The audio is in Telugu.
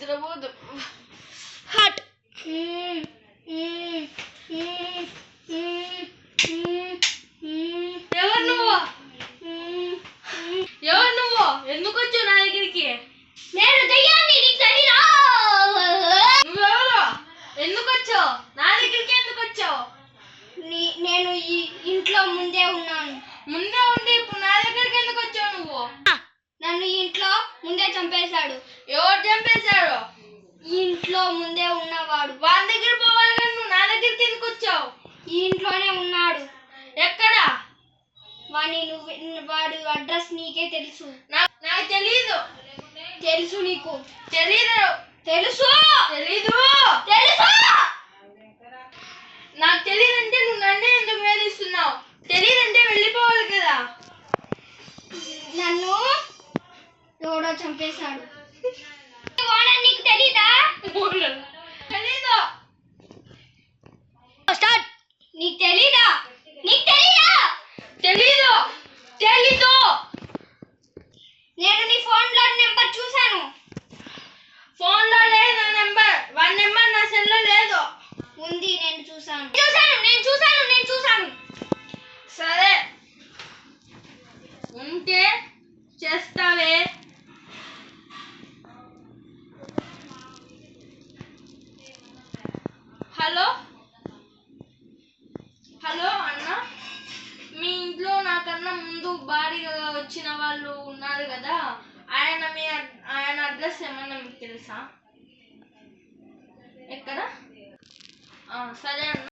నిద్రపోదు హాట్. ఎవరు నువ్వు? ఎవరు నువ్వు? ఎందుకు వచ్చావు నా దగ్గరికి? నేను దయ్యాన్ని నీకు తెలీదా నువ్వెవరు ఎందుకు వచ్చావు? నా దగ్గరికి ఎందుకు వచ్చావు? నేను ఈ ఇంట్లో ముందే ఉన్నాను. ముందే ఉండి ఇప్పుడు నా దగ్గరికి ఎందుకు వచ్చావు నువ్వు? నన్ను ఈ ఇంట్లో ముందే చంపేశాడు. ఎవరు చంపేశాడు ఈ ఇంట్లో ముందే ఉన్నవాడు వాళ్ళ దగ్గర పోవాలి కానీ నువ్వు నా దగ్గరికి ఎందుకు వచ్చావు ఈ ఇంట్లోనే ఉన్నాడు. ఎక్కడ? వాడిని నువ్వు వాడు అడ్రస్ నీకే తెలుసు. నాకు తెలీదు. తెలుసు నీకు. తెలీదు. తెలుసు. తెలీదు. తెలుసు. నాకు తెలియదంటే నువ్వు నన్నే ఎందుకు వేధిస్తున్నావు? తెలియదంటే వెళ్ళిపోవాలి కదా. నన్ను ఎవడో చంపేశాడు. నీకు తెలీదు? నీకు తెలీదా? నీకు తెలీదా? తెలీదు. తెలీదు. నేను నీ ఫోన్లో నెంబర్ చూశాను. ఫోన్లో లేదు నా నెంబర్. వన్ నెంబర్ నా సెల్లో లేదు. ఉంది నేను చూశాను. చూశాను నేను చూశాను నేను చూశాను. సరే. ఉంటే చేస్తావే. హలో? ముందు భారీగా వచ్చిన వాళ్ళు ఉన్నారు కదా ఆయన మీ అడ్- ఆయన అడ్రస్ ఏమన్నా మీకు తెలుసా? ఎక్కడ? సరే అన్న.